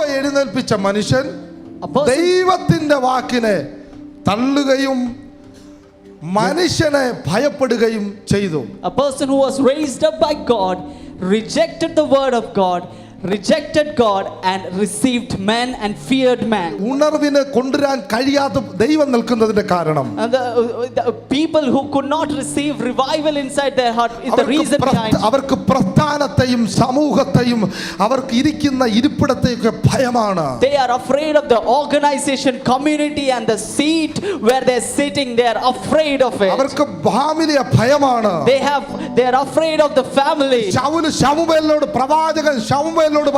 യേശുവ എഴുന്നേൽപ്പിച്ച മനുഷ്യൻ ദൈവത്തിന്റെ വാക്കിനെ തള്ളുകയും മനുഷ്യനെ ഭയപ്പെടുകയും ചെയ്തു. അവർക്ക് പ്രധാന പ്രസ്ഥാനത്തെയും സമൂഹത്തെയും അവർക്ക് ഇരിക്കുന്ന ഇരിപ്പിടത്തെയൊക്കെ ഭയമാണ് They are afraid of the organization, community, and the seat where they're sitting. They are afraid of it. അവർക്ക് ഭാമിലിയ ഭയമാണ് They have. They are afraid of the family. Saul ശമുവേലിനോട് പ്രവാചകൻ ശമുവേലിനോട്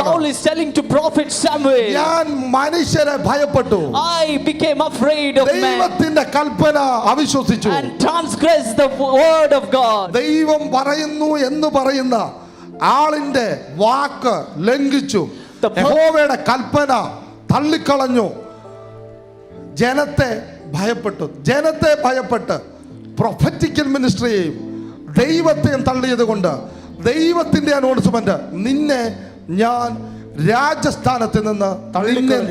Saul is telling to prophet Samuel, ഞാൻ മനുഷ്യരെ ഭയപ്പെട്ടു I became afraid of man ദൈവത്തിന്റെ കൽപ്പന അവിശ്വസിച്ചു and transgressed the word of God. ദൈവം പറയുന്നു എന്ന് പറയുന്ന ആളിന്റെ വാക്ക് ലംഘിച്ചു. യഹോവയുടെ കൽപ്പന തള്ളിക്കളഞ്ഞു. ജനത്തെ ഭയപ്പെട്ടു. ജനത്തെ ഭയപ്പെട്ട് പ്രൊഫറ്റിക്കൽ മിനിസ്ട്രിയെയും ദൈവത്തെയും തള്ളിയത് കൊണ്ട് ദൈവത്തിന്റെ അനൗൺസ്മെന്റ് നിന്നെ ഞാൻ രാജസ്ഥാനത്ത് നിന്ന്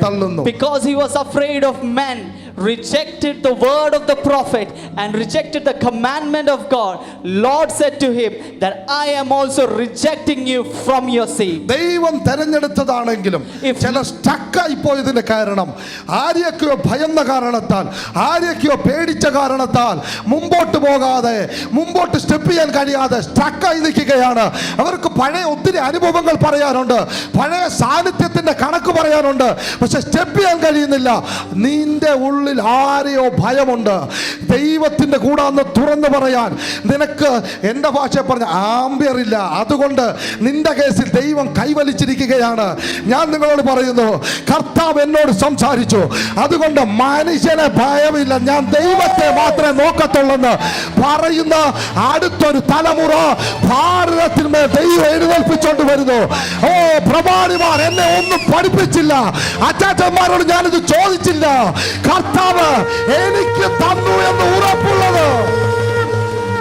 തള്ളുന്നു. Because he was afraid of men, rejected the word of the prophet, and rejected the commandment of God, Lord said to him that I am also rejecting you from your seed. ദൈവം തെരഞ്ഞെടുത്തതാണെങ്കിലും If- ചില സ്റ്റക്കായി പോയതിന്റെ കാരണം ആരെയൊക്കെയോ ഭയന്ന കാരണത്താൽ ആരെയൊക്കെയോ പേടിച്ച കാരണത്താൽ മുമ്പോട്ട് പോകാതെ മുമ്പോട്ട് സ്റ്റെപ്പ് ചെയ്യാൻ കഴിയാതെ സ്റ്റക്കായി നിൽക്കുകയാണ് അവർക്ക് പഴയ ഒത്തിരി അനുഭവങ്ങൾ പറയാനുണ്ട് പഴയ സാന്നിധ്യത്തിന്റെ കണക്ക് പറയാനുണ്ട്. പക്ഷെ സ്റ്റെപ്പ് ചെയ്യാൻ കഴിയുന്നില്ല. നിന്റെ ഉള്ളിൽ ആരെയോ ഭയമുണ്ട്. ദൈവത്തിന്റെ കൂടാന്ന് തുറന്നു പറയാൻ. നിനക്ക് എന്റെ ഭാഷ പറഞ്ഞ ആംബിയർ അതുകൊണ്ട് നിന്റെ കേസിൽ ദൈവം കൈവലിച്ചിരിക്കുകയാണ്. ഞാൻ നിങ്ങളോട് പറയുന്നു കർത്താവ് എന്നോട് സംസാരിച്ചു. അതുകൊണ്ട് മനുഷ്യനെ ഭയമില്ല. ഞാൻ ദൈവത്തെ മാത്രമേ നോക്കത്തുള്ളെന്ന് പറയുന്ന അടുത്തൊരു തലമുറ ഭാരതത്തിന്മേൽ ദൈവം എഴുന്നേൽപ്പിച്ചോണ്ട് വരുന്നു. ഓ പ്രമാണിമാർ എന്നെ ഒന്ന് ഒന്നും പഠിപ്പിച്ചില്ല അച്ചാച്ചന്മാരോട് ഞാനിത് ചോദിച്ചില്ല. കർത്താവ് എനിക്ക് തന്നു എന്ന്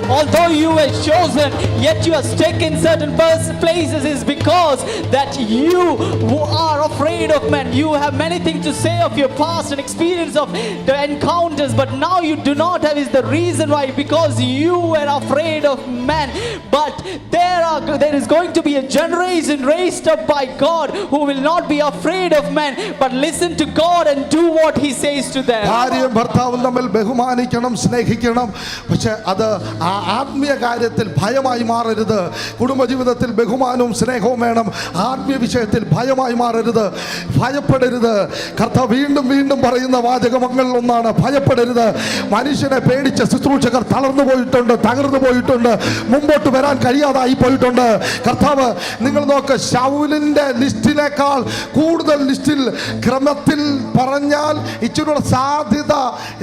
Although you were chosen, yet you are stuck in certain pers- places is because that you who are afraid of men. You have many things to say of your past and experience of the encounters, but now you do not have is the reason why because you were afraid of men. But there are there is going to be a generation raised up by God who will not be afraid of men, but listen to God and do what He says to them. ഭാര്യയും ഭർത്താവും തമ്മിൽ ബഹുമാനിക്കണം സ്നേഹിക്കണം പക്ഷെ അത് ആ ആത്മീയ കാര്യത്തിൽ ഭയമായി മാറരുത്. കുടുംബജീവിതത്തിൽ ബഹുമാനവും സ്നേഹവും വേണം. ആത്മീയ വിഷയത്തിൽ ഭയമായി മാറരുത്. ഭയപ്പെടരുത്. കർത്താവ് വീണ്ടും വീണ്ടും പറയുന്ന വാചകമങ്ങളിൽ ഒന്നാണ് ഭയപ്പെടരുത്. മനുഷ്യനെ പേടിച്ച ശുശ്രൂഷകർ തളർന്നു പോയിട്ടുണ്ട് തകർന്നു പോയിട്ടുണ്ട്. മുമ്പോട്ട് വരാൻ കഴിയാതായി പോയിട്ടുണ്ട്. കർത്താവ് നിങ്ങൾ നോക്ക് ഷൗലിന്റെ ലിസ്റ്റിനേക്കാൾ കൂടുതൽ ലിസ്റ്റിൽ ക്രമത്തിൽ പറഞ്ഞാൽ ഇച്ചിരിയുള്ള സാധ്യത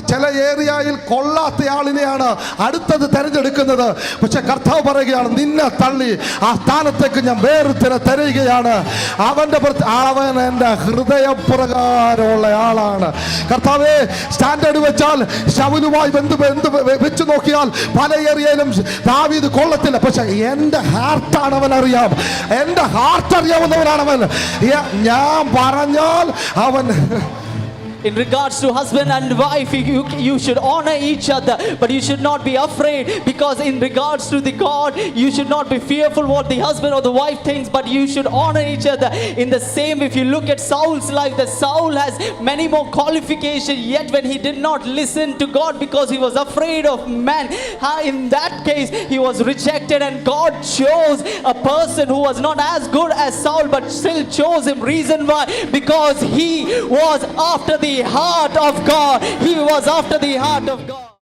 ചില ഏരിയയിൽ കൊള്ളാത്ത ആളിനെയാണ് അടുത്തത് തെരഞ്ഞെടുക്കുന്നത്. പക്ഷെ കർത്താവ് പറയുകയാണ് നിന്നെ തള്ളി ആ സ്ഥാനത്തേക്ക് ഞാൻ വേറെ തരികയാണ്. പ്രത്യ- അവൻ എന്റെ ഹൃദയപ്രകാരമുള്ള ആളാണ്. കർത്താവെ സ്റ്റാൻഡേർഡ് വെച്ചാൽ ശവനുമായി ബന്ധു ബന്ധു വെച്ച് നോക്കിയാൽ പല ഏറിയയിലും ദാവീത് കൊള്ളത്തില്ല. പക്ഷെ എന്റെ ഹാർട്ടാണ് അവൻ അറിയാം എന്റെ ഹാർട്ട് അറിയാവുന്നവനാണ് അവൻ ഞാൻ പറഞ്ഞാൽ അവൻ In regards to husband and wife, you, you should honor each other, but you should not be afraid because, in regards to the God, you should not be fearful what the husband or the wife thinks, but you should honor each other. In the same, if you look at Saul's life, the Saul has many more qualifications, yet when he did not listen to God because he was afraid of man, in that case he was rejected, and God chose a person who was not as good as Saul, but still chose him. Reason why? Because he was after the heart of God. He was after the heart of God.